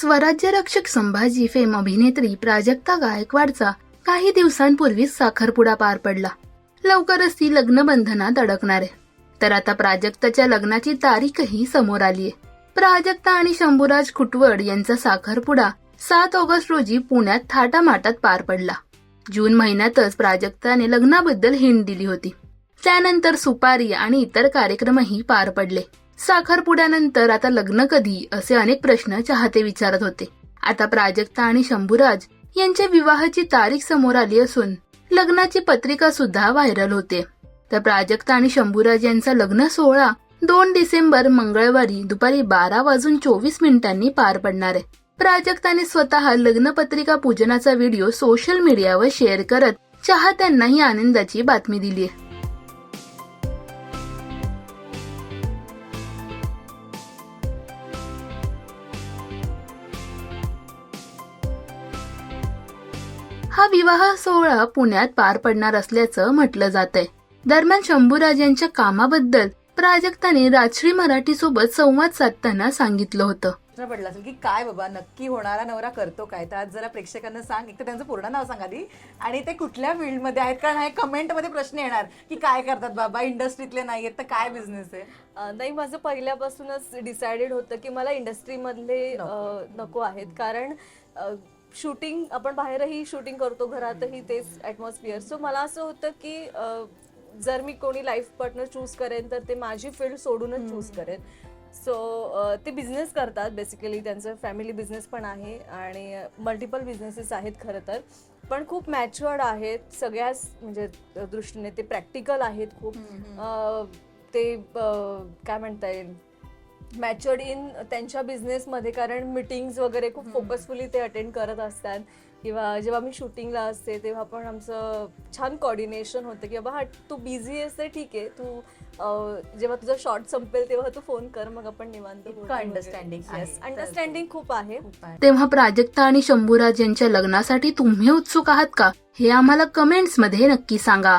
स्वराज्य रक्षक संभाजी फेम अभिनेत्री प्राजक्ता गायकवाडचा काही दिवसांपूर्वीच साखरपुडा पार पडला. लवकरच ती लग्न बंधनात अडकणार आहे. तर आता प्राजक्ताच्या लग्नाची तारीखही समोर आलीय. प्राजक्ता आणि शंभूराज खुटवड यांचा साखरपुडा सात ऑगस्ट रोजी पुण्यात थाटामाटात पार पडला. जून महिन्यातच प्राजक्ताने लग्नाबद्दल हिंट दिली होती. त्यानंतर सुपारी आणि इतर कार्यक्रमही पार पडले. साखरपुड्यानंतर आता लग्न कधी असे अनेक प्रश्न चाहते विचारत होते. आता प्राजक्ता आणि शंभूराज यांच्या विवाहाची तारीख समोर आली असून लग्नाची पत्रिका सुद्धा व्हायरल होते. तर प्राजक्ता आणि शंभूराज यांचा लग्न सोहळा दोन डिसेंबर मंगळवारी दुपारी बारा वाजून चोवीस मिनिटांनी पार पडणार आहे. प्राजक्ताने स्वतः लग्नपत्रिका पूजनाचा व्हिडिओ सोशल मीडियावर शेअर करत चाहत्यांनाही आनंदाची बातमी दिली आहे हा विवाह सोहळा पुण्यात पार पडणार असल्याचं म्हटलं जात आहे दरम्यान शंभूराज यांच्या कामाबद्दल प्राजक्ताने राजश्री मराठी सोबत संवाद साधताना सांगितलं होतं. प्रश्न पडला असेल की काय बाबा नक्की होणारा नवरा करतो काय? तर आज जरा प्रेक्षकांना सांग एक तर त्यांचं पूर्ण नाव सांग आधी. आणि ते कुठल्या फील्डमध्ये आहेत? कारण हे कमेंटमध्ये प्रश्न येणार की काय करतात बाबा? इंडस्ट्रीतले नाही आहेत तर काय बिझनेस आहे? अ, नाही माझं पहिल्यापासूनच डिसाइडेड होतं की मला इंडस्ट्रीमधले अ, नको आहेत. कारण शूटिंग आपण बाहेरही शूटिंग करतो घरातही तेच ॲटमॉस्फिअर सो मला असं होतं की अ, जर मी कोणी लाईफ पार्टनर चूज करेन तर ते माझी फील्ड सोडूनच चूज करेन. सो ते बिझनेस करतात बेसिकली त्यांचं फॅमिली बिझनेस पण आहे आणि मल्टिपल बिझनेसेस आहेत खरं तर. पण खूप मॅच्युअर्ड आहेत सगळ्याच म्हणजे दृष्टीने ते प्रॅक्टिकल आहेत खूप. अ, ते अ, काय म्हणता येईल? मॅच्युअर्ड इन त्यांच्या बिझनेसमध्ये कारण मिटिंग्स वगैरे खूप फोकसफुली ते अटेंड करत असतात. किंवा जेव्हा मी शूटिंगला असते तेव्हा पण आमचं छान कॉर्डिनेशन होतं की बाबा हा तू बिझी आहेस तर ठीक आहे. तू जेव्हा तुझा शॉर्ट संपेल तेव्हा तू फोन कर मग आपण निवांत. अंडरस्टँडिंग खूप आहे. खूप आहे. तेव्हा प्राजक्ता आणि शंभूराज यांच्या लग्नासाठी तुम्ही उत्सुक आहात का? हे आम्हाला कमेंट्समध्ये नक्की सांगा.